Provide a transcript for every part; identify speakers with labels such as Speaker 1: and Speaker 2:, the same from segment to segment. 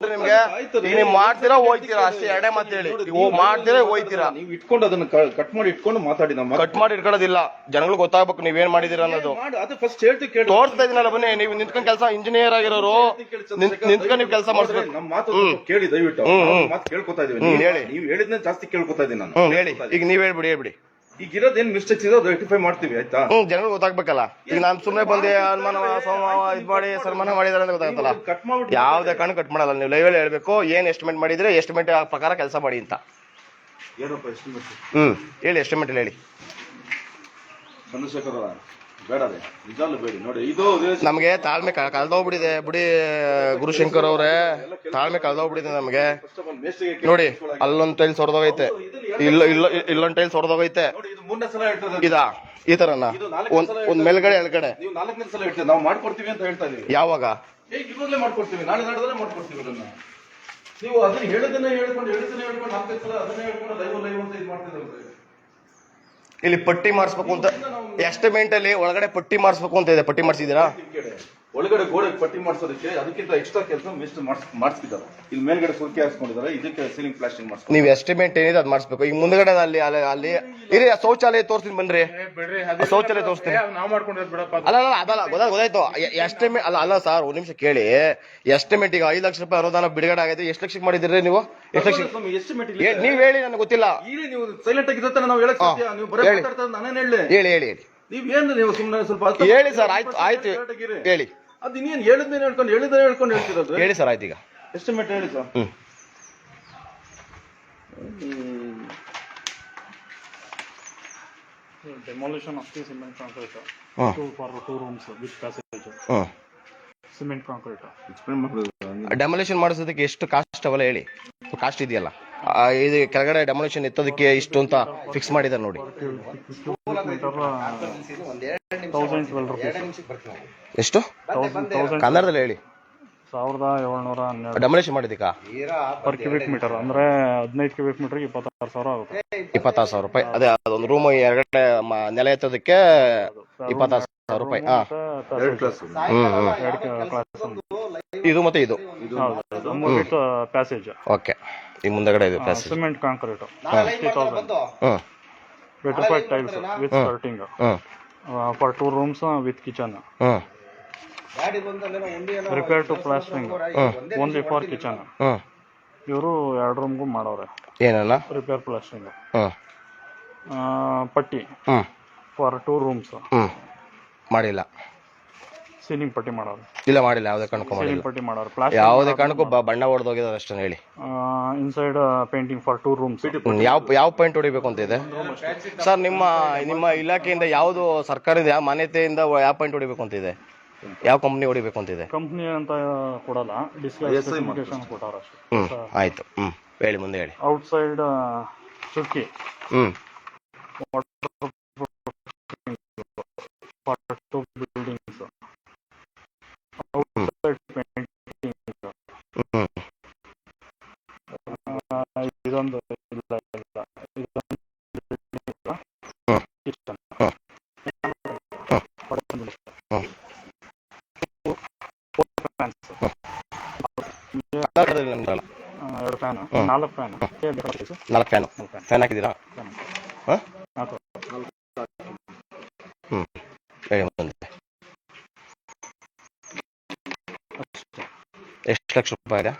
Speaker 1: ನಿಮ್ಗೆ ನೀವ್ ಮಾಡ್ತೀರಾ ಹೋಯ್ತೀರಾ? ಅಷ್ಟೇ ಎರಡೇ ಮಾತು ಹೇಳಿ. ನೀವು ಮಾಡ್ತೀರಾ ಹೋಯ್ತೀರಾ?
Speaker 2: ನೀವು ಇಟ್ಕೊಂಡು ಅದನ್ನ ಕಟ್ ಮಾಡಿ ಇಟ್ಕೊಂಡು ಮಾತಾಡಿ ನಮ್ಮ
Speaker 1: ಕಟ್ ಮಾಡಿ ಇಟ್ಕೊಳ್ಳೋದಿಲ್ಲ. ಜನಗಳು ಗೊತ್ತಾಗ್ಬೇಕು ಏನ್ ಮಾಡಿದೀರ ಅನ್ನೋದು.
Speaker 2: ಅದು ಫಸ್ಟ್ ಹೇಳ್ತಿ ಕೇಳಿ.
Speaker 1: ತೋರಿಸ್ತಾ ಇದೀನಲ್ಲ ಬನ್ನಿ ನೀವು ನಿಂತ್ಕೊಂಡ್ ಕೆಲಸ ಇಂಜಿನಿಯರ್ ಆಗಿರೋರು. ನಿಂತ್- ನಿಂತ್ಕೊಂಡ್ ನೀವು ಕೆಲಸ ಮಾಡಿಸ್ಬೇಕು.
Speaker 2: ನಮ್ಮ ಮಾತು ಕೇಳಿ ದಯವಿಟ್ಟು. ಮಾತು ಕೇಳ್ಕೊತಾ ಇದೀವಿ ನೀವ್
Speaker 1: ಹೇಳಿ.
Speaker 2: ನೀವು ಹೇಳಿದ್ನ ಜಾಸ್ತಿ ಕೇಳ್ಕೊತಾ ಇದೀನಿ ನಾನು.
Speaker 1: ಹೇಳಿ. ಈಗ ನೀವ್ ಹೇಳ್ಬಿಡಿ ಹೇಳ್ಬಿಡಿ.
Speaker 2: ಈಗ ಇರೋದೇನ್ ಮಿಸ್ಟೇಕ್ಸ್ ಇದೆ ಅದು ರೆಕ್ಟಿಫೈ ಮಾಡ್ತೀವಿ ಆಯ್ತಾ?
Speaker 1: ಹ್ಮ್ ಜನರು ಗೊತ್ತಾಗ್ಬೇಕಲ್ಲ. ಈಗ ನಾನು ಸುಮ್ಮನೆ ಬಂದೆ ಅನುಮಾನ ಸೋಮವ ಇದ್ ಮಾಡಿ ಸನ್ಮಾನ ಮಾಡಿದಾರೆ ಅಂತ ಗೊತ್ತಾಗುತ್ತಲ್ಲ.
Speaker 2: ಕಟ್ ಮಾಡ್ಬಿಟ್ಟು
Speaker 1: ಯಾವ್ದೇ ಕಾರಣ ಕಟ್ ಮಾಡಲ್ಲ. ನೀವು ಲೈವ್ ಅಲ್ಲಿ ಹೇಳ್ಬೇಕು ಏನ್ ಎಸ್ಟಿಮೇಟ್ ಮಾಡಿದ್ರೆ ಎಸ್ಟಿಮೇಟ್ ಪ್ರಕಾರ ಕೆಲಸ ಮಾಡಿ ಅಂತ.
Speaker 2: ಏನಪ್ಪ ಎಸ್ಟಿಮೇಟ್
Speaker 1: ಹ್ಮ್ ಹೇಳಿ ಎಸ್ಟಿಮೇಟ್ ಹೇಳಿ.
Speaker 2: ಚಂದ್ರಶೇಖರ ಬೇಡ ರೀ. ನಿಜಾಲು ಬೇಡಿ. ನೋಡಿ ಇದು
Speaker 1: ನಮ್ಗೆ ತಾಳ್ಮೆ ಕಳ್ದೋಗ್ಬಿಟ್ಟಿದೆ. ಬಿಡಿ ಗುರುಶಂಕರ್ ಅವ್ರೆ ತಾಳ್ಮೆ ಕಳ್ದೋಗ್ಬಿಟ್ಟಿದೆ ನಮ್ಗೆ. ನೋಡಿ ಅಲ್ಲೊಂದ್ ಟೈಲ್ಸ್ ಸೊರ್ದೋಗೈತೆ ಇಲ್ಲ ಇಲ್ಲ ಇಲ್ಲೊಂದ್ ಟೈಲ್ಸ್
Speaker 2: ಸೊರ್ದೋಗೈತೆ ಇದ
Speaker 1: ಈ ತರನ? ಒಂದ್ ಒಂದ್ ಮೇಲ್ಗಡೆ ಎಳ್ಗಡೆ?
Speaker 2: ನೀವು ನಾಲ್ಕನೇ ಸಲ ಹೇಳ್ತೀವಿ ನಾವು ಮಾಡ್ಕೊಡ್ತೀವಿ ಅಂತ ಹೇಳ್ತಾ ಇದೀವಿ.
Speaker 1: ಯಾವಾಗ?
Speaker 2: ಏ ಇವಾಗಲೇ ಮಾಡ್ಕೊಡ್ತೀವಿ. ನಾಳೆ ನಾಡಿದ್ರೆ ಮಾಡ್ಕೊಡ್ತೀವಿ ಅದನ್ನ. ನೀವು ಅದನ್ನ ಹೇಳೋದನ್ನ ಹೇಳ್ಕೊಂಡು ಹೇಳಿದ್ರೆ ಹೇಳ್ಕೊಂಡು ನಾಲ್ಕೈದು ಸಲ ಅದನ್ನ ಹೇಳ್ಕೊಂಡು ಲೈವ್ ಲೈವ್ ಅಂತ ಇದು ಮಾಡ್ತಿದ್ದಾರೆ
Speaker 1: ಇಲ್ಲಿ ಪಟ್ಟಿ ಮಾಡಿಸ್ಬೇಕು ಅಂತ ಎಸ್ಟಿಮೇಟ್ ಅಲ್ಲಿ ಒಳಗಡೆ ಪಟ್ಟಿ ಮಾಡಿಸ್ಬೇಕು ಅಂತ ಇದೆ. ಪಟ್ಟಿ ಮಾಡಿಸಿದೀರಾ
Speaker 2: ಒಳಗಡೆ ಗೋಡೆ ಪಟ್ಟಿ ಮಾಡಿಸೋದಕ್ಕೆ ಅದಕ್ಕಿಂತ ಎಕ್ಸ್ಟ್ರಾ ಕೆಲಸ ಮಿಸ್ಟ್ ಮಾಡಿಸ್ತಿದ್ದಾರೆ. ಇಲ್ಲಿ ಮೇಲ್ಗಡೆ ಸುಲ್ಕಿ ಹಾಕ್ಸ್ಕೊಂಡಿದ್ದಾರೆ ಇದಕ್ಕೆ ಸೀಲಿಂಗ್ ಪ್ಲಾಸ್ಟಿಂಗ್ ಮಾಡಿಸ್ತಾರೆ
Speaker 1: ನೀವು ಎಸ್ಟಿಮೇಟ್ ಏನಿದೆ ಅದು ಮಾಡಿಸ್ಬೇಕು. ಈಗ ಮುಂದ್ಗಡೆ ಅಲ್ಲಿ ಅಲ್ಲಿ ಅಲ್ಲಿ ಇರಿ ಆ ಶೌಚಾಲಯ ತೋರಿಸ್ತೀನಿ ಬನ್ರಿ. ಆ ಶೌಚಾಲಯ ತೋರಿಸ್ತೀನಿ.
Speaker 3: ನಾವ್ ಮಾಡ್ಕೊಂಡಿರೋದು ಬಿಡಪ್ಪ.
Speaker 1: ಅಲ್ಲ ಅಲ್ಲ ಅದಲ್ಲ ಗೊತ್ತಾಯ್ತು. ಗೊತ್ತಾಯ್ತು ಎಸ್ಟಿಮೇಟ್ ಅಲ್ಲ ಅಲ್ಲ ಸರ್ ಒಂದ್ ನಿಮಿಷ ಕೇಳಿ. ಎಸ್ಟಿಮೇಟ್ ಈಗ ಐದು ಲಕ್ಷ ರೂಪಾಯಿ ಅನುದಾನ ಬಿಡುಗಡೆ ಆಗಿದೆ ಎಷ್ಟು ಲಕ್ಷಕ್ಕೆ ಮಾಡಿದಿರಿ ನೀವು? ಎಷ್ಟು ಲಕ್ಷ ನೀವ್ ಹೇಳಿ ನನಗೆ ಗೊತ್ತಿಲ್ಲ.
Speaker 2: ಇಲ್ಲಿ ನೀವು ಸೈಲೆಂಟ್ ಆಗಿದ್ದ ನಾವು ಹೇಳಕ್ ಸಾಧ್ಯ. ನೀವು ಬರೀ
Speaker 1: ಹೇಳಿ.
Speaker 2: ಹೇಳಿ
Speaker 1: ಹೇಳಿ
Speaker 2: ನೀವ್ ಏನ್ ನೀವು ಸುಮ್ಮನೆ ಸ್ವಲ್ಪ
Speaker 1: ಹೇಳಿ ಸರ್ ಆಯ್ತು ಆಯ್ತು. ಹೇಳಿ.
Speaker 2: ಅದ್ ಇನ್ನೇನು ಹೇಳಿದ್ದೇನೆ ಹೇಳ್ಕೊಂಡು ಹೇಳಿದ್ರೆ ಹೇಳ್ಕೊಂಡು ಹೇಳ್ತಿರೋದು?
Speaker 1: ಹೇಳಿ ಸರ್ ಆಯ್ತು ಈಗ.
Speaker 2: ಎಸ್ಟಿಮೇಟ್ ಹೇಳಿ sir.
Speaker 3: Demolition of the cement concrete
Speaker 1: hmm
Speaker 3: two for two rooms with passage cement concrete
Speaker 2: explain ಮಾಡ್ಬೋದು
Speaker 1: ಡೆಮೊಲೇಷನ್ ಮಾಡಿಸೋದಕ್ಕೆ ಎಷ್ಟು ಕಾಸ್ಟ್ ಅವೆಲ್ಲ ಹೇಳಿ. ಕಾಸ್ಟ್ ಇದೆಯಲ್ಲ. ಆ, ಇದು ಕೆಳಗಡೆ ಡೆಮೊಲೇಷನ್ ಎತ್ತೋದಕ್ಕೆ ಇಷ್ಟು ಅಂತ ಫಿಕ್ಸ್ ಮಾಡಿದ್ದಾರೆ ನೋಡಿ.
Speaker 3: ಮೀಟರ್ ತೌಸಂಡ್ ಟ್ವೆಲ್ ರುಪೀಸ್
Speaker 1: ಎಷ್ಟು
Speaker 3: ತೌಸಂಡ್
Speaker 1: ಕನ್ನಡದಲ್ಲಿ ಹೇಳಿ.
Speaker 3: ಸಾವಿರದ ಏಳ್ನೂರ ಹನ್ನೆರಡು.
Speaker 1: ಡೆಮೊಲೇಷನ್ ಮಾಡಿದ್ದಕ್ಕ?
Speaker 3: ಪರ್ ಕ್ಯೂಬಿಕ್ ಮೀಟರ್ ಅಂದ್ರೆ ಹದಿನೈದು ಕ್ಯೂಬಿಕ್ ಮೀಟರ್ಗೆ ಇಪ್ಪತ್ತಾರು ಸಾವಿರ ಆಗುತ್ತೆ.
Speaker 1: ಇಪ್ಪತ್ತಾರು ಸಾವಿರ ರೂಪಾಯಿ. ಅದೇ ಅದೊಂದು ರೂಮ್ ಎರಗಡೆ ಮ- ನೆಲೆ ಎತ್ತೋದಕ್ಕೆ ಇಪ್ಪತ್ತಾರು ಸಾವಿರ ರೂಪಾಯಿ. ಹಾ
Speaker 2: ಎರಡು ಕ್ಲಾಸ್
Speaker 1: ಇದು ಮತ್ತೆ ಇದು.
Speaker 3: ಪ್ಯಾಸೇಜ್.
Speaker 1: ಓಕೆ. ಈ ಮುಂದಗಡೆ ಇದು passage.
Speaker 3: Cement concrete.
Speaker 1: Hmm.
Speaker 3: Vitrified tiles with skirting for two rooms with kitchen
Speaker 1: hmm.
Speaker 3: Repair to plastering only for kitchen
Speaker 1: hmm.
Speaker 3: ಇವರು ಎರಡು ರೂಮ್ಗೂ ಮಾಡೋರೆ.
Speaker 1: ಏನಲ್ಲ
Speaker 3: ರಿಪೇರ್ ಪ್ಲಾಸ್ಟಿಂಗ್
Speaker 1: ಹ್ಮ್.
Speaker 3: ಪಟ್ಟಿ.
Speaker 1: ಹ್ಮ್.
Speaker 3: For two rooms
Speaker 1: hmm. ಮಾಡಿಲ್ಲ.
Speaker 3: ಸೀಲಿಂಗ್ ಪಟ್ಟಿ ಮಾಡೋರು.
Speaker 1: ಇಲ್ಲ ಮಾಡಿಲ್ಲ. ಯಾವುದೇ ಕಾರಣಕ್ಕೂ
Speaker 3: ಸೀಲಿಂಗ್
Speaker 1: ಮಾಡಿಲ್ಲ.
Speaker 3: ಪಟ್ಟಿ ಮಾಡೋರು. ಪ್ಲಾಸ್ಟಿಕ್
Speaker 1: ಯಾವುದೇ ಕಾರಣಕ್ಕೂ ಬ- ಬಣ್ಣ ಹೊಡೆದೋಗಿದ್ದಾರೆ ಅಷ್ಟೇ ಹೇಳಿ.
Speaker 3: Inside painting for two rooms
Speaker 1: hmm, ಯಾವ ಯಾವ ಪಾಯಿಂಟ್ ಹೊಡಿಬೇಕು ಅಂತ ಇದೆ? ಸರ್ ನಿಮ್ಮ ನಿಮ್ಮ ಇಲಾಖೆಯಿಂದ ಯಾವುದು ಸರ್ಕಾರದ ಯಾವ ಮಾನ್ಯತೆಯಿಂದ ಯಾವ ಪಾಯಿಂಟ್ ಹೊಡಿಬೇಕು ಅಂತ ಇದೆ? ಯಾವ ಕಂಪ್ನಿ ಹೊಡಿಬೇಕು ಅಂತ ಇದೆ?
Speaker 3: ಕಂಪ್ನಿ ಅಂತ ಕೊಡಲ್ಲ. ಡಿಸ್ಪ್ಲೇ ಸ್ಪೆಸಿಫಿಕೇಶನ್ ಕೊಟ್ಟಾರ ಅಷ್ಟೇ.
Speaker 1: ಹ್ಮ್ ಆಯ್ತು. ಹ್ಮ್ ಹೇಳಿ ಮುಂದೆ ಹೇಳಿ.
Speaker 3: ಔಟ್ಸೈಡ್ ಚುಕ್ಕಿ
Speaker 1: hmm.
Speaker 3: Buildings outside painting
Speaker 1: hmm
Speaker 3: ಇದೊಂದು ಇಲ್ಲ ಇಲ್ಲ ಇದೊಂದು. ಕಿಚನ್. ಎರಡು ಫ್ಯಾನ್ ನಾಲ್ಕು ಫ್ಯಾನ್
Speaker 1: ನಾಲ್ಕು ಫ್ಯಾನು ಫ್ಯಾನ್ ಹಾಕಿದ್ದೀರಾ ಹಾಂ
Speaker 3: ನಾಲ್ಕು
Speaker 1: ಹ್ಮ್ ಹೇಳಿ ಮುಂದೆ ಎಷ್ಟು ಲಕ್ಷ ರೂಪಾಯಿ ಇದೆ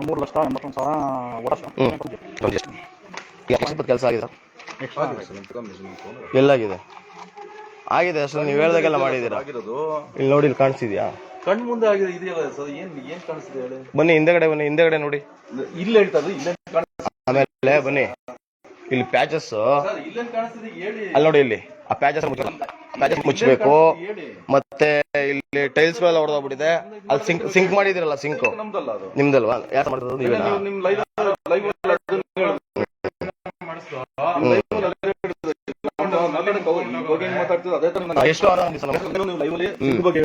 Speaker 3: ಮೂರು ಲಕ್ಷ ಎಂಬತ್ತೊಂದು ಸಾವಿರ ವರ್ಷ
Speaker 1: ಎಷ್ಟು ಕೆಲಸ ಆಗಿದೆ ಎಲ್ಲಾಗಿದೆ ಆಗಿದೆ ಅಷ್ಟು ನೀವು ಹೇಳ್ದಾಗೆಲ್ಲ ಮಾಡಿದ್ದೀರಾ ಇಲ್ಲಿ ನೋಡಿ ಇಲ್ಲಿ ಕಾಣಿಸಿದ್ಯಾ
Speaker 2: ಕಣ್ ಮುಂದೆ ಆಗಿದೆ ಇದೆಯಲ್ಲ ಸರ್ ಏನ್ ಏನ್ ಕಾಣಿಸ್ತಿದೆ ಹೇಳಿ
Speaker 1: ಬನ್ನಿ ಹಿಂದೆಗಡೆ ಬನ್ನಿ ಹಿಂದೆಗಡೆ ನೋಡಿ
Speaker 2: ಇಲ್ಲಿ ಹೇಳ್ತಾ ಇಲ್ಲೇ
Speaker 1: ಆಮೇಲೆ ಬನ್ನಿ ಇಲ್ಲಿ ಪ್ಯಾಚಸ್ ಅಲ್ಲಿ ನೋಡಿ ಇಲ್ಲಿ. ಆ ಪ್ಯಾಚಸ್ ಪ್ಯಾಚಸ್ ಮುಚ್ಚಬೇಕು ಮತ್ತೆ ಇಲ್ಲಿ ಟೈಲ್ಸ್ ಗಳೆಲ್ಲ ಹೊಡೆದೋಗ್ಬಿಟ್ಟಿದೆ ಅಲ್ಲಿ ಸಿಂಕ್ ಸಿಂಕ್ ಮಾಡಿದಿರಲ್ಲ ಸಿಂಕ್ ನಿಮ್ದಲ್ವಾ? ಯಾಕೆ ಮಾಡಿದ್ರು ನೀವೇನಾ?
Speaker 2: ನಿಮ್
Speaker 1: ಎಷ್ಟು ಸರ್
Speaker 2: ಸಿಂಕ್ ಬಗ್ಗೆ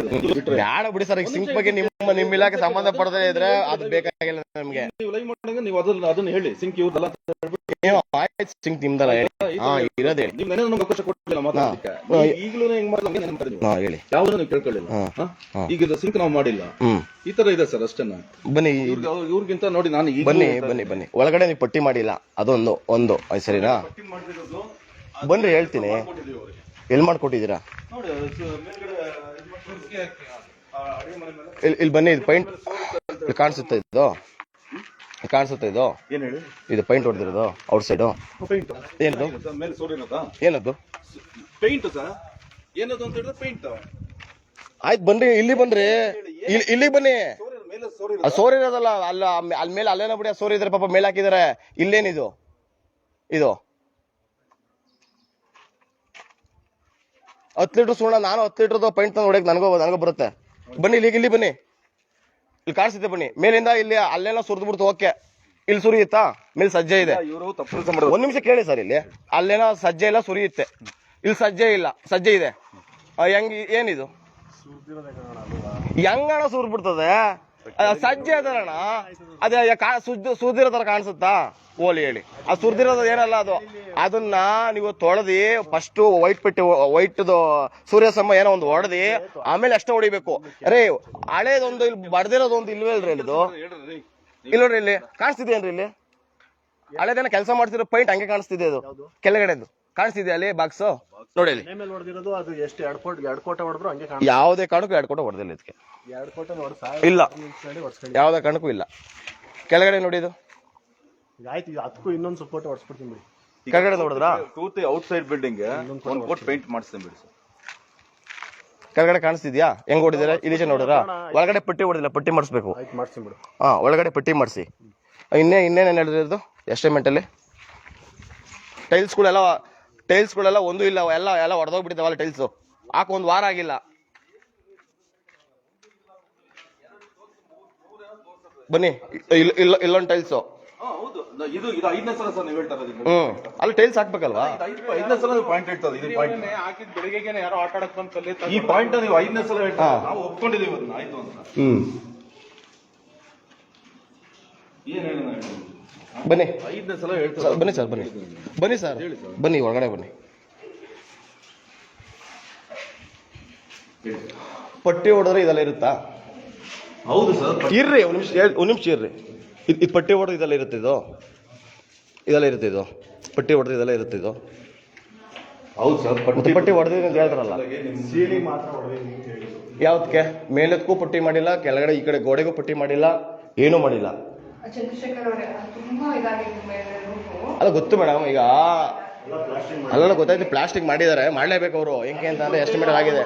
Speaker 1: ನಿಮ್ ಬಿಡಿ ಸರ್ ಈಗ ಸಿಂಕ್ ಬಗ್ಗೆ ನಿಮ್ಮ ಇಲಾಖೆ ಸಂಬಂಧ ಸಂಬಂಧಪಡದೇ ಇದ್ರೆ ಅದು ಬೇಕಾಗಿಲ್ಲ ನಮ್ಗೆ.
Speaker 2: ನೀವು ಲೈವ್ ಮಾಡಂಗ ನೀವು ಅದನ್ನ ಅದನ್ನ ಹೇಳಿ ಸಿಂಕ್ ಇವ್ರದಲ್ಲ ಅಂತ ಹೇಳ್ಬಿಟ್ಟು
Speaker 1: ನೀವು ಆಯ್ತು ಸಿಂಗ್ ನಿಮ್ದಲ್ಲ ಹೇಳಿ. ಹಾ ಇರೋದೇ ಹೇಳಿ.
Speaker 2: ನೀವು ನೆನೆ ನಮ್ಗೆ ಅವಕಾಶ ಕೊಟ್ಟಿಲ್ಲ ಮಾತಾಡಲಿಕ್ಕೆ.
Speaker 1: ಹಾ.
Speaker 2: ಈಗಲೂ ಹೆಂಗ್ ಮಾಡಿ ಹಂಗೆ ನೆನ್ಪು
Speaker 1: ಹಾ ಹೇಳಿ.
Speaker 2: ಯಾವ್ದು ನೀವು ಕೇಳ್ಕೊಳ್ಳಿಲ್ಲ.
Speaker 1: ಹಾ.
Speaker 2: ಹಾ? ಈಗ ಇದು ಸಿಂಕ್ ನಾವು ಮಾಡಿಲ್ಲ.
Speaker 1: ಹ್ಮ್.
Speaker 2: ಈ ತರ ಇದೆ ಸರ್ ಅಷ್ಟೇನ?
Speaker 1: ಬನ್ನಿ.
Speaker 2: ಇವ್ರಿಗೆ ಇವ್ರಿಗಿಂತ ನೋಡಿ ನಾನು ಈಗ
Speaker 1: ಬನ್ನಿ ಬನ್ನಿ ಬನ್ನಿ. ಒಳಗಡೆ ನೀವು ಪಟ್ಟಿ ಮಾಡಿಲ್ಲ. ಅದೊಂದು ಒಂದು. ಆಯ್ತು ಸರಿನಾ? ಬನ್ರಿ ಹೇಳ್ತೀನಿ. ಎಲ್ಲಿ ಮಾಡ್ಕೊಟ್ಟಿದ್ದೀರಾ?
Speaker 2: ನೋಡಿ ಮೇಲ್ಗಡೆ
Speaker 1: ಇಲ್ಲಿ ಬನ್ನಿ ಇದು ಪೈಂಟ್ ಇಲ್ಲಿ ಕಾಣಿಸುತ್ತೆ ಇದು. ಕಾಣಿಸುತ್ತೆ ಇದು.
Speaker 2: ಏನ್ ಹೇಳಿ?
Speaker 1: ಇದು ಪೈಂಟ್ ಹೊಡೆದಿರೋದು ಔಟ್ ಸೈಡು
Speaker 2: ಪೇಂಟ್
Speaker 1: ಏನದು?
Speaker 2: ಮೇಲೆ
Speaker 1: ಏನದು?
Speaker 2: ಪೈಂಟ್ ಸರ್ ಏನದು ಅಂತ ಹೇಳಿದ್ರೆ ಪೇಂಟ್
Speaker 1: ಆಯ್ತು ಬನ್ರಿ ಇಲ್ಲಿ ಬನ್ರಿ. ಇಲ್ಲಿ ಇಲ್ಲಿಗೆ ಬನ್ನಿ.
Speaker 2: ಸೋರ್
Speaker 1: ಇರೋದಲ್ಲ ಅಲ್ಲ ಅಲ್ಲಿ ಮೇಲೆ ಅಲ್ಲೇನೋ ಬಿಡಿ ಸೋರ್ ಇದ್ರೆ ಪಾಪ ಮೇಲೆ ಹಾಕಿದಾರೆ. ಇಲ್ಲೇನಿದು? ಇದು. ಹತ್ತು ಲೀಟರ್ ಸುಣ್ಣ ನಾನು ಹತ್ತು ಲೀಟ್ರದ್ದು ಪೈಂಟ್ ತಂದು ಹೊಡೆಯಕ್ಕೆ ನನಗೂ ನನಗೂ ಬರುತ್ತೆ. ಬನ್ನಿ ಇಲ್ಲಿಗೆ ಇಲ್ಲಿ ಬನ್ನಿ. ಇಲ್ಲಿ ಕಾಣಿಸುತ್ತೆ ಬನ್ನಿ. ಮೇಲಿಂದ ಇಲ್ಲಿ ಅಲ್ಲೆಲ್ಲ ಸುರಿದು ಬಿಡ್ತು ಓಕೆ ಇಲ್ಲಿ ಸುರಿಯುತ್ತಾ ಮೇಲೆ ಸಜ್ಜೆ ಇದೆ.
Speaker 2: ಇವರು ತಪ್ಪು
Speaker 1: ಒಂದ್ ನಿಮಿಷ ಕೇಳಿ ಸರ್ ಇಲ್ಲಿ. ಅಲ್ಲೇನೋ ಸಜ್ಜೆ ಇಲ್ಲ ಸುರಿಯುತ್ತೆ ಇಲ್ಲಿ ಸಜ್ಜೆ ಇಲ್ಲ. ಸಜ್ಜೆ ಇದೆ. ಹೆಂಗ್ ಏನಿದು? ಹೆಂಗಣ ಸುರಿದ್ಬಿಡ್ತದೆ? ಸಜ್ಜೆ ಅದರಣ ಅದೇ ಕಾ- ಸುದ್ದಿ, ಸುದ್ದಿರೋ ತರ ಕಾಣಿಸುತ್ತಾ? ಓಲಿ ಹೇಳಿ. ಅದು ಸುರಿದಿರೋದ ಏನಲ್ಲ ಅದು? ಅದನ್ನ ನೀವು ತೊಳೆದಿ ಫಸ್ಟ್ ವೈಟ್ ಪಟ್ಟಿ ವೈಟ್ದು ಸೂರ್ಯ ಸಮ ಏನೋ ಒಂದು ಹೊಡೆದಿ, ಆಮೇಲೆ ಅಷ್ಟೇ ಹೊಡಿಬೇಕು. ಅರೇ, ಹಳೇದೊಂದು ಇಲ್ಲಿ ಬಡ್ದಿರೋದೊಂದು ಇಲ್ವೇ ಇಲ್ರಿ ಇದು
Speaker 2: ಇಲ್ಲ
Speaker 1: ಇಲ್ಲಿ ನೋಡ್ರಿ ಇಲ್ಲಿ ಕಾಣಿಸ್ತಿದೇನ್ರಿ ಇಲ್ಲಿ? ಹಳೇದೇನ ಕೆಲಸ ಮಾಡ್ತಿರೋ ಪೈಂಟ್ ಹಂಗೆ ಕಾಣಿಸ್ತಿದೆ ಅದು ಕೆಳಗಡೆದು. ಕಾಣಿಸ್ತಿದೆ ಅಲ್ಲಿ ಬಾಕ್ಸ್? ನೋಡಿ
Speaker 4: ಮೇಲೆ ಹೊಡೆದಿರೋದು ಅದು ಎಷ್ಟು ಎರಡು ಕೋಟಿ ಎರಡು ಕೋಟ ಹೊಡೆದ್ರು ಹಂಗೆ ಕಾಣ
Speaker 1: ಯಾವುದೇ ಕಾರಣಕ್ಕೂ ಎರಡು ಕೋಟ ಹೊಡೆದಿಲ್ಲ ಇದಕ್ಕೆ.
Speaker 4: ಎರಡು ಕೋಟೆ ಹೊಡೆದು
Speaker 1: ಇಲ್ಲ. ಯಾವುದೇ ಕಾರಣಕ್ಕೂ ಇಲ್ಲ. ಕೆಳಗಡೆ ನೋಡಿ ಇದು.
Speaker 4: ಆಯ್ತು ಇದು ಅದಕ್ಕೂ ಇನ್ನೊಂದು ಸ್ವಲ್ಪ ಕೋಟೆ ಹೊಡ್ಸ್ಬಿಡ್ತೀನಿ ಬಿಡಿ.
Speaker 1: ಕೆಳಗಡೆ ನೋಡಿದ್ರಾ?
Speaker 2: ಪೂರ್ತಿ ಔಟ್ ಸೈಡ್ ಬಿಲ್ಡಿಂಗ್ ಒಂದ್ ಕೋಟ್ ಪೇಂಟ್ ಮಾಡಿಸ್ತೇನೆ ಬಿಡಿ ಸರ್.
Speaker 1: ಕೆಳಗಡೆ ಕಾಣಿಸ್ತಿದ್ಯಾ? ಹೆಂಗ್ ಹೊಡಿದಾರೆ? ಇಲಿಜೆ ನೋಡಿದ್ರಾ ಒಳಗಡೆ ಪಟ್ಟಿ ಹೊಡೆದಿಲ್ಲ ಪಟ್ಟಿ ಮಾಡಿಸ್ಬೇಕು.
Speaker 4: ಆಯ್ತು ಮಾಡ್ತೀನಿ ಬಿಡು.
Speaker 1: ಹಾ ಒಳಗಡೆ ಪಟ್ಟಿ ಮಾಡಿಸಿ. ಇನ್ನೇ ಇನ್ನೇನೇನು ಹೇಳಿದ್ರು ಎಸ್ಟಿಮೇಟಲ್ಲಿ ಟೈಲ್ಸ್ಗಳೆಲ್ಲ ಟೈಲ್ಸ್ಗಳೆಲ್ಲ ಒಂದು ಇಲ್ಲ ಎಲ್ಲ ಎಲ್ಲ ಹೊಡೆದೋಗ್ಬಿಟ್ಟಿದ್ದಾವಲ್ಲ ಟೈಲ್ಸು ಹಾಕಿ ಒಂದು ವಾರ ಆಗಿಲ್ಲ. ಬನ್ನಿ ಇಲ್ಲ ಇಲ್ಲ ಇಲ್ಲೊಂದು ಟೈಲ್ಸು
Speaker 2: ಹೌದು. ಇದು ಇದು ಐದನೇ ಸಲ ಸರ್ ನೀವು
Speaker 1: ಹ್ಮ್. ಅಲ್ಲಿ ಟೈಲ್ಸ್ ಹಾಕ್ಬೇಕಲ್ವಾ?
Speaker 2: ಐದನೇ ಸಲ ಪಾಯಿಂಟ್ ಹೇಳ್ತಾ ಇದು ಪಾಯಿಂಟ್
Speaker 5: ಹಾಕಿದ್ ಬೆಳಿಗ್ಗೆನೆ ಯಾರೋ ಆಟ ಆಡಕ್ ಬಂದ್
Speaker 2: ಈ ಪಾಯಿಂಟ್ ನೀವು ಐದನೇ ಸಲ ಹೇಳ್ತಾ ನಾವು ಒಪ್ಕೊಂಡಿದೀವಿ ಅದನ್ನ ಆಯ್ತು ಅಂತ.
Speaker 1: ಹ್ಮ್. ಬನ್ನಿ.
Speaker 2: ಐದನೇ ಸಲ
Speaker 1: ಬನ್ನಿ ಸರ್ ಬನ್ನಿ. ಬನ್ನಿ ಸರ್. ಬನ್ನಿ ಒಳಗಡೆ ಬನ್ನಿ. ಪಟ್ಟಿ ಹೊಡೆದ್ರೆ ಇದೆಲ್ಲ ಇರುತ್ತಾ?
Speaker 2: ಹೌದು ಸರ್
Speaker 1: ಇರ್ರಿ ಒಂದು ನಿಮಿಷ ಒಂದು ನಿಮಿಷ ಇರ್ರಿ. ಇದು ಪಟ್ಟಿ ಹೊಡೆದ್ರೆ ಇದೆಲ್ಲ ಇರುತ್ತೆ ಇದು? ಇದೆಲ್ಲ ಇರುತ್ತೆ ಇದು? ಪಟ್ಟಿ ಹೊಡೆದ್ರೆ ಇದೆಲ್ಲ ಇರುತ್ತೆ ಇದು?
Speaker 2: ಹೌದು ಸರ್
Speaker 1: ಮತ್ತೆ ಪಟ್ಟಿ ಹೊಡೆದಿದೆ ಅಂತ ಹೇಳ್ತಾರಲ್ಲ. ಯಾವ್ದಕ್ಕೆ ಮೇಲಕ್ಕೂ ಪಟ್ಟಿ ಮಾಡಿಲ್ಲ ಕೆಳಗಡೆ ಈ ಕಡೆ ಗೋಡೆಗೂ ಪಟ್ಟಿ ಮಾಡಿಲ್ಲ ಏನೂ ಮಾಡಿಲ್ಲ.
Speaker 6: ಚಂದ್ರಶೇಖರ್ ಅವರೇ ತುಂಬಾ ಇದಾಗಿತ್ತು ಮೇಲೆ ರೂಪು.
Speaker 1: ಅಲ್ಲ ಗೊತ್ತು ಮೇಡಮ್ ಈಗ ಅಲ್ಲ ಗೊತ್ತಾಯ್ತು ಪ್ಲಾಸ್ಟಿಕ್ ಮಾಡಿದ್ದಾರೆ ಮಾಡಲೇಬೇಕು ಅವರು ಹೆಂಗೆ ಅಂತ ಅಂದ್ರೆ ಎಸ್ಟಿಮೇಟ್ ಆಗಿದೆ?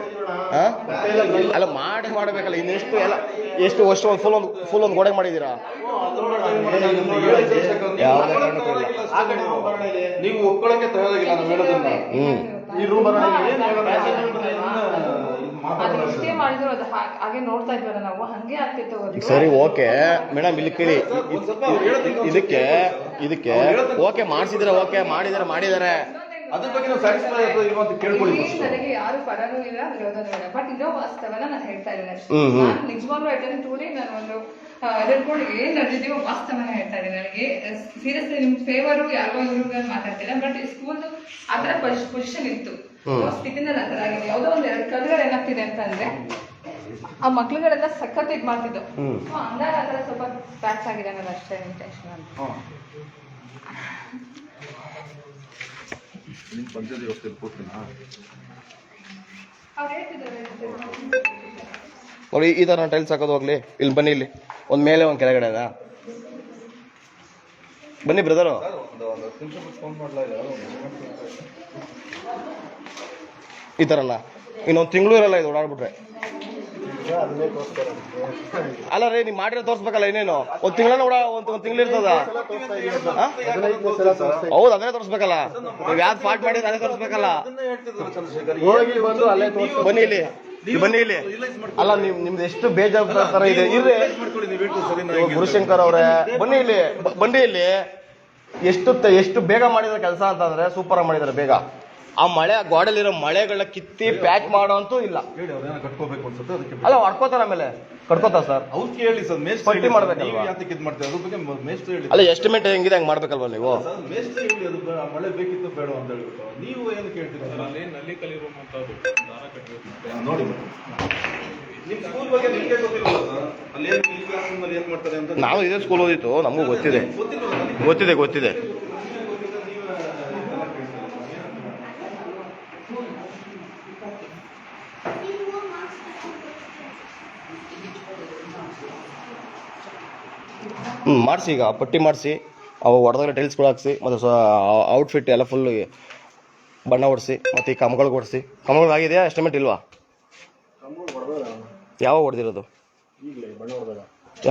Speaker 1: ಅಲ್ಲ ಮಾಡಿ ಮಾಡಬೇಕಲ್ಲ ಇನ್ನೆಷ್ಟು ಎಲ್ಲ ಎಷ್ಟು ವರ್ಷ ಒಂದು ಫುಲ್ ಒಂದು ಫುಲ್ ಒಂದು ಗೋಡೆ ಮಾಡಿದ್ದೀರಾ? ಯಾವುದೇ ಕಾರಣಕ್ಕೂ ಇಲ್ಲ.
Speaker 2: ನೀವು ಒಪ್ಕೊಳಕ್ಕೆ
Speaker 1: ತಗೋದಿಲ್ಲ
Speaker 4: ಈ ರೂಮ್
Speaker 6: ಅದು ಇಷ್ಟೇ ಮಾಡಿದ್ರು ಅದು ಹಾಗೆ ನೋಡ್ತಾ ಇದ್ವಲ್ಲ ನಾವು. ಹಂಗೆ ಆಗ್ತಿತ್ತು ಅದು
Speaker 1: ಸರಿ ಓಕೆ. ಮೇಡಮ್ ಇಲ್ಲಿ ಕೇಳಿ. ಇದ್- ಇದ್- ಇದಕ್ಕೆ ಇದಕ್ಕೆ ಓಕೆ ಮಾಡಿಸಿದ್ರೆ ಓಕೆ ಮಾಡಿದಾರೆ ಮಾಡಿದ್ದಾರೆ
Speaker 2: ಅದ್ರ ಬಗ್ಗೆ ನಾವು ಸ್ಯಾಟಿಸ್ಫೈ ಇಲ್ವಾ ಅಂತ ಕೇಳ್ಕೊಳ್ಳಿ
Speaker 6: ಇಲ್ಲಿ
Speaker 2: first.
Speaker 6: ನನಗೆ ಯಾರು ಪರನೂ ಇಲ್ಲ ವಿರೋಧನೂ ಇಲ್ಲ. ಬಟ್ ಇದು ವಾಸ್ತವನ ನಾನು ಹೇಳ್ತಾ ಇದ್ದೀನಿ. ಅಷ್ಟೇ
Speaker 1: ಹ್ಮ್, ಹ್ಮ್.
Speaker 6: ನಾನು ನಿಜವಾಗ್ಲೂ ಹೇಳ್ತೇನೆ ಟೂರಿ ನಾನು ಒಂದು ಎದುರ್ಕೊಂಡು ಏನ್ ನಡೆದಿದೆಯೋ ವಾಸ್ತವನ ಹೇಳ್ತಾ ಇದ್ದೀನಿ. ನನಗೆ ಸೀರಿಯಸ್ಲಿ ನಿಮ್ ಫೇವರು ಯಾರಿಗೋ ಇವ್ರಿಗೆ ಮಾತಾಡ್ತಿಲ್ಲ ಬಟ್ ಸ್ಕೂಲ್ ಆ ಥರ ಪೊಸಿಷನ್ ಇತ್ತು. ಸ್ಥಿತಿಯಿಂದ ಆ ಥರ ಆಗಿದೆ ಯಾವುದೋ ಒಂದು ಎರಡು ಕಲ್ಗಳು ಏನಾಗ್ತಿದೆ ಅಂತಂದ್ರೆ ಆ ಮಕ್ಳುಗಳೆಲ್ಲ ಸಖತ್ ಇದ್ ಮಾಡ್ತಿದ್ದು ಸೊ ಆತರ ಆ ಥರ ಸ್ವಲ್ಪ ಸ್ಕ್ರಾಚ್ ಆಗಿದೆ ಅನ್ನೋದು ಅಷ್ಟೇ ಇಂಟೆನ್ಷನ್ ಅಂತ
Speaker 2: ಹಾ. ನಿಮ್ ಪಂಚಾಯತ್ ವ್ಯವಸ್ಥೆ ಕೊಡ್ತೀನಾ
Speaker 6: ಅವ್ರು ಹೇಳ್ತಿದ್ದಾರೆ
Speaker 1: ನೋಡಿ ಈ ಥರ ಟೈಲ್ಸ್ ಹಾಕೋದು ಹೋಗ್ಲಿ ಇಲ್ಲಿ ಬನ್ನಿ ಇಲ್ಲಿ ಒಂದು ಮೇಲೆ ಒಂದು ಕೆಳಗಡೆ ಅದ ಬನ್ನಿ ಬ್ರದರು
Speaker 2: ಒಂದು ಥರ
Speaker 1: ಈ ಥರನ ಇನ್ನೊಂದು ತಿಂಗಳು ಇರಲ್ಲ ಇದು ಓಡಾಡ್ಬಿಟ್ರೆ. ಅಲ್ಲ ರೀ ನೀವು ಮಾಡಿರೋ ತೋರಿಸ್ಬೇಕಲ್ಲ ಇನ್ನೇನು? ಒಂದು ತಿಂಗಳನ್ನ ಓಡ ಒಂದು ಒಂದು ತಿಂಗಳು ಇರ್ತದ? ಹೌದು ಅದನ್ನೇ ತೋರಿಸ್ಬೇಕಲ್ಲ. ನೀವು ಯಾವ್ದು ಪಾಟ್ ಮಾಡಿದ್ರೆ ಅದೇ ತೋರಿಸ್ಬೇಕಲ್ಲ.
Speaker 4: ಅಲ್ಲೇ
Speaker 1: ಬನ್ನಿ ಇಲ್ಲಿ. ಬನ್ನಿ ಇಲ್ಲಿ. ಅಲ್ಲ ನಿಮ್ ನಿಮ್ದು ಎಷ್ಟು ಬೇಜಾರು ತರ ಇದೆ. ಇರ್ರಿ.
Speaker 2: ನೀವು
Speaker 1: ಗುರುಶಂಕರ್ ಅವರೇ. ಬನ್ನಿ ಇಲ್ಲಿ. ಬನ್ನಿ ಇಲ್ಲಿ. ಎಷ್ಟು ಎಷ್ಟು ಬೇಗ ಮಾಡಿದ್ರೆ ಕೆಲಸ ಅಂತಂದ್ರೆ ಸೂಪರ್ ಆಗಿ ಮಾಡಿದ್ದಾರೆ ಬೇಗ. ಆ ಮಳೆ ಆ ಮಳೆಗಳ ಮಳೆಗಳನ್ನ ಕಿತ್ತಿ ಪ್ಯಾಕ್ ಮಾಡೋ ಅಂತೂ ಇಲ್ಲ.
Speaker 2: ಹೇಳಿ ಕಟ್ಕೋಬೇಕು ಅನ್ಸುತ್ತೆ ಅದಕ್ಕೆ
Speaker 1: ಅಲ್ಲ ಹೊಡ್ಕೋತಾರ ಆಮೇಲೆ. ಕಟ್ಕೋತಾರ ಸರ್?
Speaker 2: ಅವ್ರು ಕೇಳಿ ಸರ್ ಮೇಸ್ತ್ರಿ
Speaker 1: ಪಟ್ಟಿ
Speaker 2: ಹೇಳಿ ಸರ್,
Speaker 1: ಮಾಡ್ಬೇಕಲ್ವಾ?
Speaker 2: ನೀವು ಯಾತಕ್ಕೆ ಇದು ಮಾಡ್ತೀರಾ? ಅದ್ರ ಬಗ್ಗೆ ಮೇಸ್ತ್ರಿ ಹೇಳಿ
Speaker 1: ಅಲ್ಲ ಎಸ್ಟಿಮೇಟ್ ಹೆಂಗಿದೆ ಹಂಗ್ ಮಾಡ್ಬೇಕಲ್ವಾ ನೀವು?
Speaker 2: ಸರ್ ಮೇಸ್ತ್ರಿ ಹೇಳಿ ಅದು ಬ- ಮಳೆ ಬೇಕಿತ್ತು ಬೇಡ ಅಂತ ಹೇಳ್ಬಿಟ್ಟು. ನೀವು ಏನು ಕೇಳ್ತೀರಾ ಸರ್?
Speaker 5: ಅಲ್ಲಿ ನಲ್ಲಿ ದಾರ
Speaker 2: ನೋಡಿ ನಿಮ್ ಸ್ಕೂಲ್ ಬಗ್ಗೆ ನಿಮ್ಗೆ ಗೊತ್ತಿಲ್ವಾ ಸರ್? ಅಲ್ಲಿ ಏನ್ ಈ ಕ್ಲಾಸ್ ರೂಮಲ್ಲಿ ಏನ್ ಮಾಡ್ತಾರೆ ಅಂತ?
Speaker 1: ನಾವು ಇದೇ ಸ್ಕೂಲ್ ಓದಿತ್ತು ನಮಗೂ ಗೊತ್ತಿದೆ.
Speaker 2: ಗೊತ್ತಿಲ್ವಾ
Speaker 1: ಗೊತ್ತಿದೆ ಗೊತ್ತಿದೆ. ಮಾಡಿಸಿ ಈಗ ಪಟ್ಟಿ ಮಾಡಿಸಿ ಅವು ಹೊಡೆದಾಗ ಟೈಲ್ಸ್ಗಳು ಹಾಕಿಸಿ ಮತ್ತು ಔಟ್ಫಿಟ್ ಎಲ್ಲ ಫುಲ್ ಬಣ್ಣ ಹೊಡಿಸಿ ಮತ್ತು ಈ ಕಮ್ಗಳಿಗೆ ಹೊಡಿಸಿ. ಕಮಗಳು ಆಗಿದೆಯಾ ಎಸ್ಟಿಮೇಟ್ ಇಲ್ವಾ? ಯಾವ ಹೊಡೆದಿರೋದು?
Speaker 4: ಈಗಲೇ ಬಣ್ಣ ಹೊಡೆದಾಗ.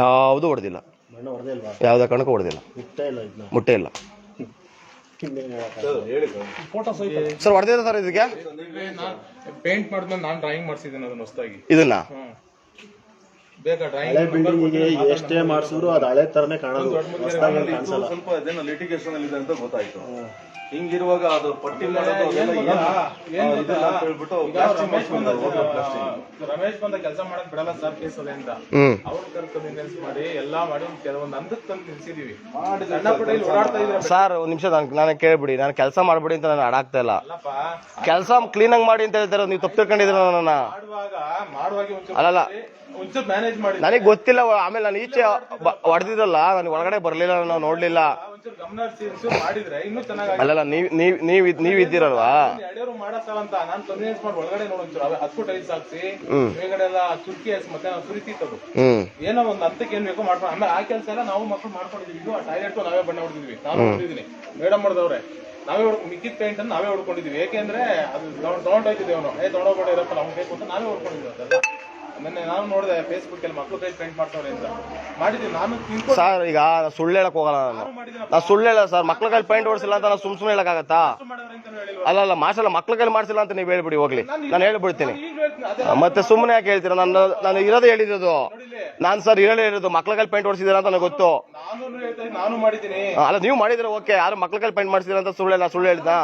Speaker 1: ಯಾವುದೂ ಹೊಡೆದಿಲ್ಲ.
Speaker 4: ಬಣ್ಣ ಹೊಡೆದೇ ಇಲ್ವಾ?
Speaker 1: ಯಾವುದೇ ಕಾರಣಕ್ಕೂ ಹೊಡೆದಿಲ್ಲ.
Speaker 4: ಮುಟ್ಟೇ ಇಲ್ಲ
Speaker 2: ಸರ್,
Speaker 1: ಹೊಡೆದಿಲ್ಲ ಸರ್. ಇದಕ್ಕೆ?
Speaker 5: ಪೇಂಟ್ ಮಾಡಿದ್ಮೇಲೆ ನಾನು ಡ್ರಾಯಿಂಗ್ ಮಾಡಿಸಿದ್ದೀನಿ ಅದನ್ನ ಹೊಸದಾಗಿ.
Speaker 1: ಇದನ್ನ?
Speaker 4: ಹಳೆ ಬಿಲ್ಡಿಂಗ್ ಎಷ್ಟೇ ಮಾಡಿಸಿದ್ರು ಅದು ಹಳೆ ತರನೇ ಕಾಣೋದು. ಹೊಸದಾಗಿ ಕಾಣಿಸಲ್ಲ.
Speaker 2: ಸ್ವಲ್ಪ ಅದೇನೋ ಲಿಟಿಗೇಷನ್ ಅಲ್ಲಿ ಇದೆ ಅಂತ ಗೊತ್ತಾಯ್ತು. ಹಿಂಗಿರುವಾಗ ಅದು ಪಟ್ಟಿ ಮಾಡೋದು ಹೇಳ್ಬಿಟ್ಟು
Speaker 5: ರಮೇಶ್ ಬಂದ ಕೆಲಸ ಮಾಡಕ್ ಬಿಡಲ್ಲ ಸರ್ ಕೇಸ್ ಅದರಿಂದ ಅಂತ.
Speaker 1: ಕರ್ಕೊಂಡು
Speaker 5: ಅವ್ರ ಕನ್ವಿನ್ಸ್ ಮಾಡಿ ಎಲ್ಲಾ ಮಾಡಿ ಒಂದ್ ಅಂದಕ್ಕೆ ತಂದು ನಿಲ್ಸಿದೀವಿ. ಸಣ್ಣ ಪುಟ್ಟ ಇಲ್ಲಿ ಓಡಾಡ್ತಾ ಇದ್ರೆ
Speaker 1: ಸರ್ ಒಂದ್ ನಿಮಿಷ ನಾನು ಕೇಳ್ಬಿಡಿ. ನಾನು ಕೆಲಸ ಮಾಡ್ಬಿಡಿ ಅಂತ ನಾನು ಆಡಾಕ್ತಾ ಇಲ್ಲ.
Speaker 5: ಕೆಲಸ
Speaker 1: ಕೆಲಸ ಆಗಿ ಮಾಡಿ ಅಂತ ಹೇಳ್ತಾರೆ ನೀವು ತಪ್ಪು ತಿಳ್ಕೊಂಡಿದ್ದೀರ ನನ್ನ ಅಲ್ಲಲ್ಲ.
Speaker 5: ಒಂಚೂರು ಮ್ಯಾನೇಜ್ ಮಾಡಿ
Speaker 1: ನನಗೆ ಗೊತ್ತಿಲ್ಲ ಆಮೇಲೆ ನಾನು ಈಚೆ ಹೊಡೆದಿದ್ದಲ್ಲ ನನಗೆ ಒಳಗಡೆ ಬರಲಿಲ್ಲ ನಾನು ನೋಡ್ಲಿಲ್ಲ.
Speaker 5: ಒಂಚೂರು ಗಮನ ಮಾಡಿದ್ರೆ ಇನ್ನೂ ಚೆನ್ನಾಗಿ
Speaker 1: ಅಲ್ಲಲ್ಲ ನೀವ್ ನೀವ್ ನೀವ್ ಇದ್- ನೀವ್ ಇದ್ದೀರಲ್ವಾ?
Speaker 5: ಎಡೆಯವರು ಮಾಡತ್ತಾವ ಅಂತ ನಾನ್ ಕನ್ವಿನ್ಸ್ ಮಾಡಿ ಒಳಗಡೆ ನೋಡ್ ಒಂಚೂರು. ಅವೆ ಹತ್ತು ಟೈಲ್ಸ್ ಹಾಕ್ಸಿ. ಮೇಲ್ಗಡೆ ಎಲ್ಲ ಚುರ್ಕಿ ಹಾಕ್ಸಿ ಮತ್ತೆ ನಾವು ಸುರಿತಿತ್ತದು
Speaker 1: ಹ್ಮ್.
Speaker 5: ಏನೋ ಒಂದ್ ಹಂತಕ್ಕೆ ಏನ್ ಬೇಕೋ ಮಾಡ್ಕೊಂಡು ಆಮೇಲೆ ಆ ಕೆಲಸ ಎಲ್ಲ ನಾವು ಮಕ್ಕಳು ಮಾಡ್ಕೊಂಡಿದ್ವಿ. ಇದು ಆ ಟಾಯ್ಲೆಟ್ ನಾವೇ ಬಣ್ಣ ಹೊಡೆದಿದ್ವಿ. ನಾನು ಹೊಡೆದಿದ್ದೀನಿ ಮೇಡಮ್ ಹೊಡೆದವ್ರೆ. ನಾವೇ ಹೊಡ್ ಮಿಕ್ಕಿದ ಪೇಂಟ್ ಅನ್ನ ನಾವೇ ಹೊಡ್ಕೊಂಡಿದ್ವಿ. ಯಾಕೆಂದ್ರೆ ಅದು ತಗೊಂಡೋಗಿದ್ದೆ ಅವನು ಏ ತಗೊಂಡೋಗ್ಬೇಡ ಇರಪ್ಪ ನಾವು ಬೇಕು ಅಂತ ನಾವೇ ಹೊಡ್ಕೊಂಡಿದ್ವಿ ಅದೆಲ್ಲ. ಮೊನ್ನೆ ನಾನು ನೋಡಿದೆ ಫೇಸ್ಬುಕ್ ಅಲ್ಲಿ ಮಕ್ಕಳು ಕೈ ಪ್ರಿಂಟ್ ಮಾಡ್ತಾವ್ರೆ ಅಂತ. ಮಾಡಿದ್ವಿ ನಾನು
Speaker 1: ಸರ್ ಈಗ ಸುಳ್ಳು ಹೇಳಕ್ ಹೋಗಲ್ಲ ನಾನು. ನಾ ಸುಳ್ಳು ಹೇಳ ಸರ್ ಮಕ್ಳ ಕೈಲಿ ಪೈಂಟ್ ಹೊಡಿಸಿಲ್ಲ ಅಂತ ನಾನು ಸುಮ್ ಸುಮ್ಮನೆ ಹೇಳಕ್ಕಾಗತ್ತಾ?
Speaker 5: ಮಾಡೋರು ಅಂತ ಹೇಳಿಲ್ವ?
Speaker 1: ಅಲ್ಲ ಅಲ್ಲ ಮಾಡ್ಸಲ್ಲ ಮಕ್ಳ ಕೈಲಿ ಮಾಡ್ಸಿಲ್ಲ ಅಂತ ನೀವು ಹೇಳ್ಬಿಡಿ ಹೋಗ್ಲಿ. ನಾನು ಹೇಳ್ಬಿಡ್ತೀನಿ.
Speaker 5: ಈಗ ಹೇಳ್ತೀನಿ ಅದೇ
Speaker 1: ಮತ್ತೆ ಸುಮ್ಮನೆ ಯಾಕೆ ಹೇಳ್ತೀರಾ? ನಾನು ನಾನು ಇರೋದೇ ಹೇಳಿರೋದು. ನಾನು ಸರ್ ಇರೋದೇ ಹೇಳಿರೋದು. ಮಕ್ಳ ಕೈಲಿ ಪೈಂಟ್ ಹೊಡ್ಸಿದ್ದೀರಾ ಅಂತ ನನಗೆ ಗೊತ್ತು.
Speaker 5: ನಾನು ಹೇಳ್ತಾ ಇದ್ದೀನಿ, ನಾನು ಮಾಡಿದ್ದೀನಿ.
Speaker 1: ಅಲ್ಲ ನೀವು ಮಾಡಿದ್ರೆ ಓಕೆ ಯಾರು ಮಕ್ಳ ಕೈಲಿ ಪೈಂಟ್ ಮಾಡಿಸಿದ್ರ ಅಂತ ಸುಳ್ಳು ಹೇಳ ಸುಳ್ಳು ಹೇಳಿದ್ನಾ?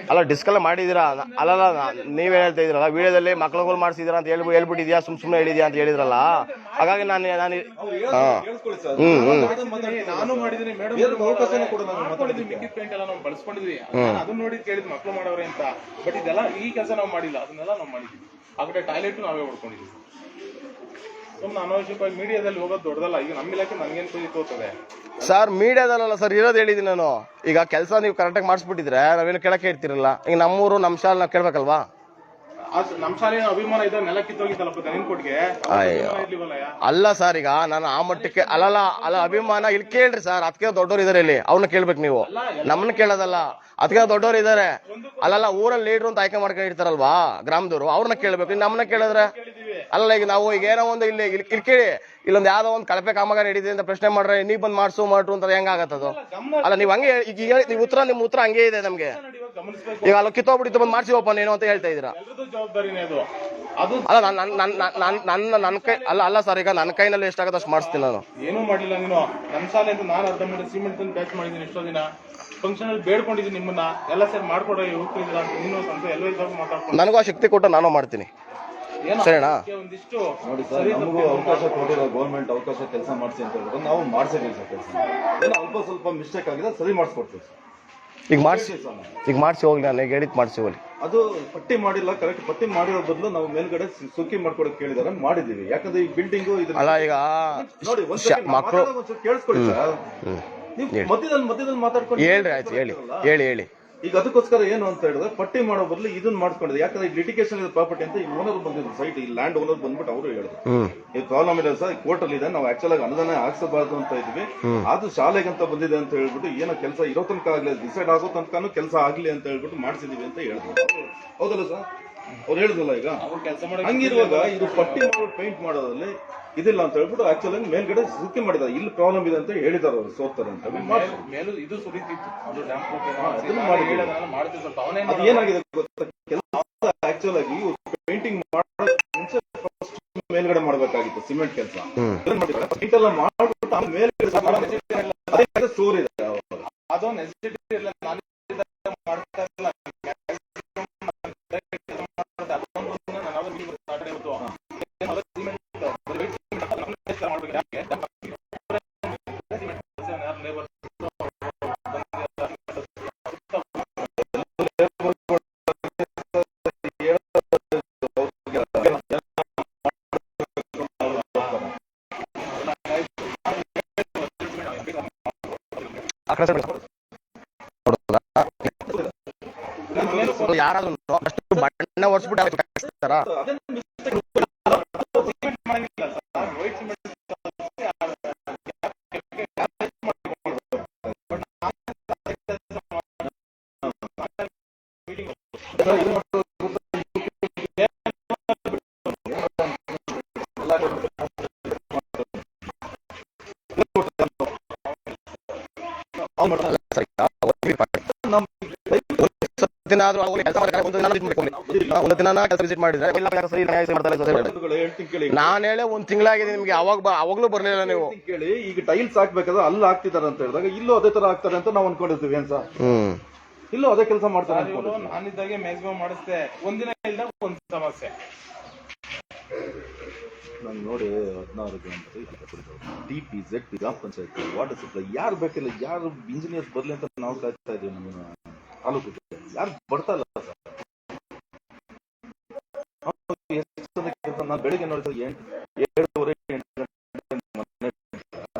Speaker 5: ಅದೆಲ್ಲ ಡಿಸ್ಕ್ ಎಲ್ಲ.
Speaker 1: ಅಲ್ಲ ಮಾಡಿದಿರಾ ಅಲ್ಲಲ್ಲ ನೀವ್ ನೀವೇ ಹೇಳ್ತಾ ಇದ್ರಲ್ಲ ವಿಡಿಯೋದಲ್ಲಿ ಮಕ್ಳುಗಳು ಮಾಡಿಸಿದ್ರ ಅಂತ ಹೇಳ್ಬಿಟ್ಟು ಹೇಳ್ಬಿಟ್ಟಿದ್ಯಾ ಸುಮ್ ಸುಮ್ಮನೆ ಹೇಳಿದ್ಯಾ ಅಂತ ಹೇಳಿದ್ರಲ್ಲ? ಹಾಗಾಗಿ ನಾನು ನಾನು ಹ್ಮ್ ಹ್ಮ್.
Speaker 5: ನಾನು ಮಾಡಿದ್ದೀನಿ ಮೇಡಮ್
Speaker 2: ಬೇರೆ ಅವಕಾಶನೂ ನಾನು
Speaker 5: ಮಾಡ್ಕೊಂಡಿದ್ವಿ ಮಿಕ್ಕಿದ ಪೇಂಟ್ ಎಲ್ಲ ನಾವು ಬಳಸ್ಕೊಂಡಿದ್ವಿ. ಅದನ್ನ ನೋಡಿ ಕೇಳಿದ್ ಮಕ್ಳು ಮಾಡವ್ರೆ ಅಂತ. ಬಟ್ ಇದೆಲ್ಲ ಈ ಕೆಲಸ ನಾವು ಮಾಡಿಲ್ಲ. ಅದನ್ನೆಲ್ಲ ನಾವು ಮಾಡಿದ್ವಿ ಆ ಕಡೆ ಟಾಯ್ಲೆಟ್ ನಾವೇ ಹೊಡ್ಕೊಂಡಿದ್ವಿ ಸುಮ್ಮನೆ ಅನಾವಶ್ಯಕವಾಗಿ ಮೀಡಿಯಾದಲ್ಲಿ ಹೋಗೋದು ದೊಡ್ಡದಲ್ಲ. ಈಗ ನಮ್ಮ ಇಲಾಖೆ ತೋರ್ತದೆ?
Speaker 1: ಸರ್ ಮೀಡಿಯಾದಲ್ಲ ಸರ್ ಇರೋದು ಹೇಳಿದ್ದೀನಿ ನಾನು. ಈಗ ಕೆಲಸ ನೀವು ಕರೆಕ್ಟಾಗಿ ಮಾಡಿಸ್ಬಿಟ್ಟಿದ್ರೆ ನಾವೇನು ಕೇಳಕ್ಕೆ ಇರ್ತಿರಲ್ಲ ಈಗ ನಮ್ಮೂರು ನಮ್ಮ ಶಾಲೆ ನಾವು ಕೇಳ್ಬೇಕಲ್ವಾ?
Speaker 5: ಅದು ನಮ್ಮ ಶಾಲೆಯ ಅಭಿಮಾನ ಇದ್ದ ನೆಲ ಕಿತ್ತೋಗಿತ್ತಲ್ಲಪ್ಪ ದನಿನ್ಕೊಟ್ಗೆ
Speaker 1: ಅಯ್ಯೋ.
Speaker 5: ಇರ್ಲಿವಲ್ಲ
Speaker 1: ಅಲ್ಲ ಸರ್ ಈಗ ನಾನು ಆ ಮಟ್ಟಕ್ಕೆ ಅಲ್ಲಲ್ಲ ಅಲ್ಲ ಅಭಿಮಾನ ಇಲ್ಲಿ ಕೇಳ್ರಿ ಸರ್ ಅದಕ್ಕೆ ದೊಡ್ಡವ್ರು ಇದಾರೆ ಇಲ್ಲಿ. ಅವ್ರನ್ನ ಕೇಳ್ಬೇಕು ನೀವು. ನಮ್ಮನ್ನ ಕೇಳೋದಲ್ಲ. ಅದಕ್ಕೆ ದೊಡ್ಡವ್ರು ಇದಾರೆ. ಅಲ್ಲಲ್ಲ ಊರಲ್ಲಿ ಲೀಡ್ರು ಅಂತ ಆಯ್ಕೆ ಮಾಡ್ಕೊಂಡಿರ್ತಾರಲ್ವಾ ಗ್ರಾಮದವರು? ಅವ್ರನ್ನ ಕೇಳ್ಬೇಕು. ನಮ್ಮನ್ನ ಕೇಳಿದ್ರೆ ಅಲ್ಲ ಈಗ ನಾವು ಈಗ ಏನೋ ಒಂದು ಇಲ್ಲಿ ಇಲ್ಲಿ ಕೇಳಿ ಇಲ್ಲೊಂದು ಯಾವ್ದೋ ಒಂದು ಕಳಪೆ ಕಾಮಗಾರಿ ಹಿಡಿದೆ ಅಂತ ಪ್ರಶ್ನೆ ಮಾಡ್ರೆ ನೀ ಬಂದ್ ಮಾಡ್ಸು ಮಾಡ್ರು ಅಂತ ಹೆಂಗಾಗತ್ತದು ಅಲ್ಲ ನೀವು ಹಂಗೆ ಈಗ ನೀವು ಉತ್ತರ ನಿಮ್ಮ ಉತ್ತರ ಹಂಗೆ ಇದೆ ನಮ್ಗೆ. ಈಗ ಅಲ್ಲಿ ಕಿತ್ತೋಗ್ಬಿಟ್ಟಿತ್ತು ಬಂದು ಓಪನ್ ನೀನು ಅಂತ ಹೇಳ್ತಾ ಇದ್ದೀರಾ? ಅಲ್ಲ ನನ್ನ ನನ್ನ ನನ್ನ ನನ್ನ ನನ್ನ ಕೈ ಅಲ್ಲ ಅಲ್ಲ ಸರ್ ಈಗ ನನ್ನ ಕೈನಲ್ಲಿ ಎಷ್ಟಾಗತ್ತೆ ಅಷ್ಟು ಮಾಡಿಸ್ತೀನಿ ನಾನು.
Speaker 5: ಏನೂ ಮಾಡಿಲ್ಲ ನೀನು. ನನ್ನ ಸಾಲೆ ಅಂತ ನಾನು ಅರ್ಧ ಮಾಡಿ ಸಿಮೆಂಟ್ ತಂದು ಬ್ಯಾಚ್ ಮಾಡಿದ್ದೀನಿ ಎಷ್ಟೋ ದಿನ. ಫಂಕ್ಷನ್ ಅಲ್ಲಿ ಬೇಡ್ಕೊಂಡಿದ್ದೀನಿ ನಿಮ್ಮನ್ನ. ಎಲ್ಲ ಸರ್ ಮಾಡ್ಕೊಡೋ ಹೋಗ್ತಿದ್ದೀರಾ ನೀನು ಸಂಸ್ಥೆ ಎಲ್ಲ ಇದ್ದಾಗ ಮಾತಾಡ್ಕೊಂಡು.
Speaker 1: ನನಗೂ ಆ ಶಕ್ತಿ ಕೊಟ್ಟು ನಾನು ಮಾಡ್ತೀನಿ.
Speaker 5: ಏನೋ
Speaker 1: ಸರಿನಾ?
Speaker 5: ಒಂದಿಷ್ಟು
Speaker 2: ನೋಡಿ ಸರ್ ನಮಗೂ ಅವಕಾಶ ಕೊಟ್ಟಿರೋ ಗೌರ್ಮೆಂಟ್ ಅವಕಾಶ ಕೆಲಸ ಮಾಡಿಸಿ ಅಂತ ಹೇಳ್ಬಿಟ್ಟು ನಾವು ಮಾಡ್ಸಿದ್ದೀವಿ ಸರ್ ಕೆಲಸ. ಏನೋ ಅಲ್ಪ ಸ್ವಲ್ಪ ಮಿಸ್ಟೇಕ್ ಆಗಿದೆ ಸರಿ ಮಾಡಿಸ್ಕೊಡ್ತೀವಿ ಸರ್.
Speaker 1: ಈಗ ಮಾಡಿಸಿ ಈಗ ಮಾಡಿಸಿ ಹೋಗ್ಲಿ ನಾನು ಈಗ ಹೇಳಿದ್ ಮಾಡಿಸಿ ಹೋಗ್ಲಿ.
Speaker 2: ಅದು ಪಟ್ಟಿ ಮಾಡಿಲ್ಲ ಕರೆಕ್ಟ್ ಪಟ್ಟಿ ಮಾಡಿರೋ ಬದಲು ನಾವು ಮೇಲ್ಗಡೆ ಸುಕ್ಕಿ ಮಾಡ್ಕೊಡಕ್ ಕೇಳಿದಾರೆ ಮಾಡಿದೀವಿ ಯಾಕಂದ್ರೆ ಈ ಬಿಲ್ಡಿಂಗು ಇದ್ರ
Speaker 1: ಅಲ್ಲ ಈಗ
Speaker 2: ನೋಡಿ
Speaker 1: ಮಕ್ಳು
Speaker 2: ಕೇಳಿಸ್ಕೊಳ್ಳಿ ಸರ್. ನೀವು ಮಧ್ಯದಲ್ಲಿ ಮಧ್ಯದಲ್ಲಿ ಮಾತಾಡ್ಕೊಂಡು
Speaker 1: ಹೇಳ್ರಿ ಆಯ್ತು ಹೇಳಿ ಹೇಳಿ ಹೇಳಿ.
Speaker 2: ಈಗ ಅದಕ್ಕೋಸ್ಕರ ಏನು ಅಂತ ಹೇಳಿದ್ರೆ ಪಟ್ಟಿ ಮಾಡೋ ಬದಲು ಇದನ್ನ ಮಾಡ್ಕೊಂಡಿದೆ ಯಾಕಂದ್ರೆ ಈ ಲಿಟಿಗೇಷನ್ ಇದೆ ಪ್ರಾಪರ್ಟಿ ಅಂತ ಈ ಓನರ್ ಬಂದಿದ್ರು ಸೈಟ್ ಈ ಲ್ಯಾಂಡ್ ಓನರ್ ಬಂದ್ಬಿಟ್ಟು ಅವರು ಹೇಳಿದ್ರು. ಈ ಪ್ರಾಬ್ಲಮ್ ಇದೆ ಸರ್ ಕೋರ್ಟ್ ಅಲ್ಲಿ ಇದೆ. ನಾವು ಆಕ್ಚುಲ್ ಆಗಿ ಅನುದಾನ ಹಾಕ್ಸಬಾರ್ದು ಅಂತ ಇದ್ವಿ ಅದು ಶಾಲೆಗಂತ ಬಂದಿದೆ ಅಂತ ಹೇಳ್ಬಿಟ್ಟು ಏನೋ ಕೆಲಸ ಇರೋ ತನಕ ಆಗ್ಲಿ ಡಿಸೈಡ್ ಆಗೋ ತನಕನೂ ಕೆಲಸ ಆಗ್ಲಿ ಅಂತ ಹೇಳ್ಬಿಟ್ಟು ಮಾಡಿಸಿದೀವಿ ಅಂತ ಹೇಳಿದ್ರು. ಹೌದಲ್ಲ ಸರ್? ಅವ್ರು ಹೇಳಿದಲ್ಲ ಈಗ?
Speaker 5: ಅವ್ರು ಕೆಲಸ
Speaker 2: ಹಂಗಿರುವಾಗ ಇದು ಪಟ್ಟಿ ಮಾಡೋ ಪೇಂಟ್ ಮಾಡೋದ್ರಲ್ಲಿ ಇದಿಲ್ಲ ಅಂತ ಹೇಳ್ಬಿಟ್ಟು ಆಕ್ಚುಲಿ ಮೇಲ್ಗಡೆ ಸುತ್ತಿ ಮಾಡಿದ್ದಾರೆ. ಇಲ್ಲಿ ಪ್ರಾಬ್ಲಮ್ ಇದೆ ಅಂತ ಹೇಳಿದಾರೆ ಅವ್ರು ಸೋತಾರೆ ಅಂತ.
Speaker 5: ಮೇಲೂ ಇದು ಸುರಿತಿತ್ತು.
Speaker 2: ಏನಾಗಿದೆ ಗೊತ್ತಾ? ಕೆಲಸ ಆಕ್ಚುಲ್ ಆಗಿ ಪೇಂಟಿಂಗ್ ಮೇಲ್ಗಡೆ ಮಾಡ್ಬೇಕಾಗಿತ್ತು ಸಿಮೆಂಟ್ ಕೆಲಸ. ಪೇಂಟ್ ಎಲ್ಲ ಮಾಡ್ಬಿಟ್ಟು ಆಮೇಲೆ ಮೇಲ್ಗಡೆ ಅದೇ ಸ್ಟೋರ್ ಇದೆ ಅವಾಗ.
Speaker 1: ಆ ನಾನ್ ಹೇಳಿ ಒಂದ್ ತಿಂಗಳಾಗಿದೆ ನಿಮ್ಗೆ ಅವಾಗ ಅವಾಗ್ಲೂ ಬರ್ಲಿಲ್ಲ ನೀವು.
Speaker 2: ಕೇಳಿ ಈಗ ಟೈಲ್ಸ್ ಹಾಕ್ಬೇಕಾದ್ರೆ ಅಲ್ಲಿ ಹಾಕ್ತಿದಾರೆ ಅಂತ ಹೇಳಿದಾಗ ಇಲ್ಲೂ ಅದೇ ತರ ಹಾಕ್ತಾರೆ ಅಂತ ನಾವು ಅನ್ಕೊಂಡಿರ್ತೀವಿ ಏನ್ ಸರ್? ಇಲ್ಲೂ ಅದೇ ಕೆಲಸ ಮಾಡ್ತಾರೆ.
Speaker 5: ನಾನಿದ್ದಾಗೆ ಮ್ಯಾಕ್ಸಿಮಮ್ ಮಾಡಿಸ್ತೆ ಒಂದಿನ ಇಲ್ಲ ಒಂದ್ ಸಮಸ್ಯೆ.
Speaker 2: ನಾನು ನೋಡಿ ಹದಿನಾರು ಡಿ ಪಿ ಜೆಡ್ ಪಿ ಗ್ರಾಮ ಪಂಚಾಯತ್ ವಾಟರ್ ಸಪ್ಲೈ ಯಾರು ಬೇಕಿಲ್ಲ ಯಾರು ಇಂಜಿನಿಯರ್ಸ್ ಬರ್ಲಿ ಅಂತ ನಾವು ಕಾಯ್ತಾ ಇದೀವಿ ನಮ್ಮ ತಾಲೂಕು ಯಾರು ಬರ್ತಾ ಇಲ್ಲ ಸರ್? ನಾನು ಬೆಳಿಗ್ಗೆ ನೋಡಿದ್ರೆ ಎಂಟು ಗಂಟೆ ಮನೆ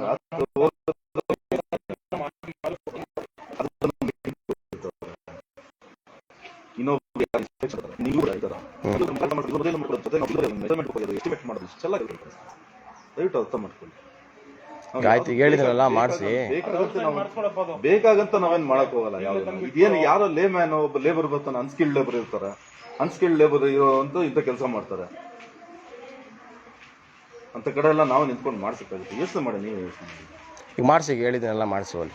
Speaker 2: ರಾತ್ರಿ ಹೋಗೋದು ಅದನ್ನ ಬಿಟ್ಟು ಇನ್ನೊಬ್ರು ಯಾರು inspection ಇದ್ದಾರೆ. ನೀವು ಕೂಡ ಇದ್ದಾರಾ? ಇವ್ರು ಮಾತಾಡ್ ಮಾಡ್ಕೊಂಡು ಮೊದಲೇ ನಮ್ಮ ಜೊತೆ ನಾವು ಇಬ್ಬರೇ measurement ಹೋಗೋದು, estimate ಮಾಡೋದು ಇಷ್ಟೆಲ್ಲ ಇರುತ್ತೆ. ದಯವಿಟ್ಟು ಅರ್ಥ ಮಾಡ್ಕೊಳ್ಳಿ ನಾವು
Speaker 1: ಆಯ್ತು, ಈಗ ಹೇಳಿದ್ರಲ್ಲ,
Speaker 2: ಬೇಕಾಗಂತ- ಬೇಕಾಗಂತ ನಾವೇನ್ ಮಾಡಕ್ ಹೋಗಲ್ಲ ಯಾವ್ದು. ಇದೇನು ಯಾರೋ ಲೇ ಮ್ಯಾನ್ ಒಬ್ಬ ಲೇಬರ್ ಬರ್ತಾನೆ ಅನ್ಸ್ಕಿಲ್ಡ್ ಲೇಬರ್ ಇರ್ತಾರೆ. ಅನ್ಸ್ಕಿಲ್ಡ್ ಲೇಬರ್ ಇರೋ ಅಂತ ಇಂಥ ಕೆಲಸ ಮಾಡ್ತಾರೆ. ಅಂತ ಕಡೆ ಎಲ್ಲ ನಾವು ನಿಂತ್ಕೊಂಡು ಮಾಡ್ಸಕ್ಕಾಗುತ್ತೆ ಯೋಚನೆ ಮಾಡಿ ನೀವು ಯೋಚನೆ ಮಾಡಿ.
Speaker 1: ಈಗ ಮಾಡ್ಸಿ ಹೇಳಿದ್ರೆ ಎಲ್ಲ ಮಾಡಿಸುವಲ್ಲಿ